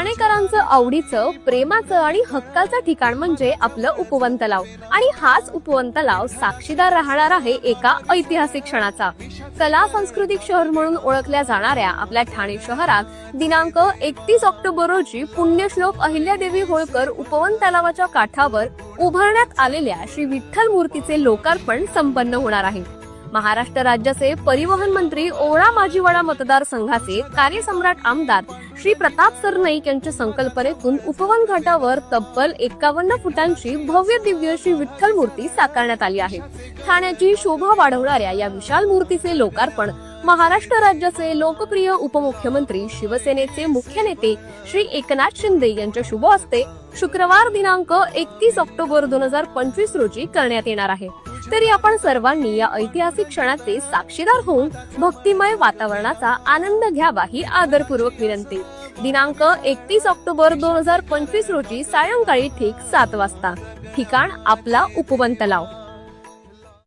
ठाणेकरांचं आवडीचं प्रेमाचं आणि हक्काचं ठिकाण म्हणजे आपलं उपवन तलाव आणि हाच उपवन तलाव साक्षीदार राहणार आहे एका ऐतिहासिक क्षणाचा. कला सांस्कृतिक शहर म्हणून ओळखल्या जाणाऱ्या आपल्या ठाणे शहरात दिनांक एकतीस ऑक्टोबर रोजी पुण्यश्लोक अहिल्यादेवी होळकर उपवन तलावाच्या काठावर उभारण्यात आलेल्या श्री विठ्ठल मूर्तीचे लोकार्पण संपन्न होणार आहे. महाराष्ट्र राज्याचे परिवहन मंत्री ओळा माजीवाडा मतदारसंघाचे कार्यसम्राट आमदार श्री प्रताप सरनाईक यांच्या संकल्पनेतून उपवन घाटावर तब्बल एकावन्न फुटांची भव्य दिव्य श्री विठ्ठल मूर्ती साकारण्यात आली आहे. ठाण्याची शोभा वाढवणाऱ्या या विशाल मूर्तीचे लोकार्पण महाराष्ट्र राज्याचे लोकप्रिय उपमुख्यमंत्री शिवसेनेचे मुख्य नेते श्री एकनाथ शिंदे यांच्या शुभ हस्ते शुक्रवार दिनांक एकतीस ऑक्टोबर दोन हजार पंचवीस रोजी करण्यात येणार आहे. तरी आपण सर्वांनी या ऐतिहासिक क्षणाचे साक्षीदार होऊन भक्तिमय वातावरणाचा आनंद घ्यावा ही आदरपूर्वक विनंती. दिनांक एकतीस ऑक्टोबर दोन हजार पंचवीस रोजी सायंकाळी ठीक सात वाजता. ठिकाण आपला उपवन तलाव